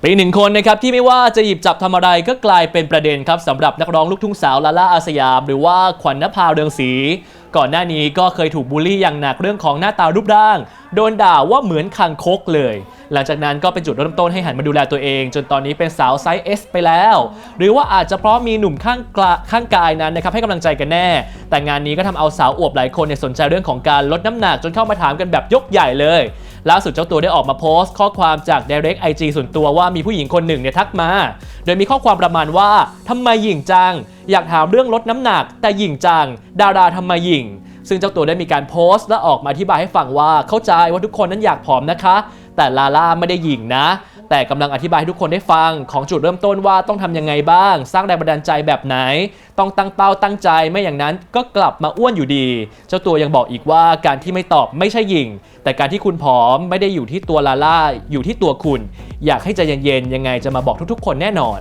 เป็นอีกหนึ่งคนนะครับที่ไม่ว่าจะหยิบจับทำอะไรก็กลายเป็นประเด็นครับสำหรับนักร้องลูกทุ่งสาวลาล่าอาสยาม หรือว่าขวัญนภาเรืองศรีก่อนหน้านี้ก็เคยถูกบูลลี่อย่างหนักเรื่องของหน้าตารูปร่าง โดนด่าว่าเหมือนคางคกเลย หลังจากนั้นก็เป็นจุดเริ่มต้นให้หันมาดูแลตัวเอง จนตอนนี้เป็นสาวไซส์ S ไปแล้ว หรือว่าอาจจะเพราะมีหนุ่มข้างกลาข้างกายนั้นนะครับให้กำลังใจกันแน่ แต่งานนี้ก็ทำเอาสาวอวบหลายคนเนี่ยสนใจเรื่องของการลดน้ำหนักจนเข้ามาถามกันแบบยกใหญ่เลย ล่าสุดเจ้าตัวได้ออกมาโพสต์ ข้อความจาก Direct IG ส่วนตัวว่ามีผู้หญิงคนหนึ่งเนี่ยทักมา โดยมีข้อความประมาณว่าทำไมหญิงจัง อยากถามเรื่องลดน้ำหนัก แต่หญิงจัง ดาราทำไมหญิง ซึ่งเจ้าตัวได้มีการโพสต์และออกมาอธิบายให้ฟังว่าเข้าใจว่าทุกคนนั้นอยากผอมนะคะ แต่ลาล่าไม่ได้หญิงนะ แต่กำลังอธิบายให้ทุกคนได้ฟังของจุดเริ่มต้นว่าต้องทำยังไงบ้าง สร้างแรงบันดาลใจแบบไหน ต้องตั้งเป้าตั้งใจไม่อย่างนั้นก็กลับมาอ้วนอยู่ดี เจ้าตัวยังบอกอีกว่าการที่ไม่ตอบไม่ใช่หญิงแต่การที่คุณผอมไม่ได้อยู่ที่ตัวลาล่าอยู่ที่ตัวคุณ อยากให้ใจเย็นๆยังไงจะมาบอกทุกๆ คนแน่นอน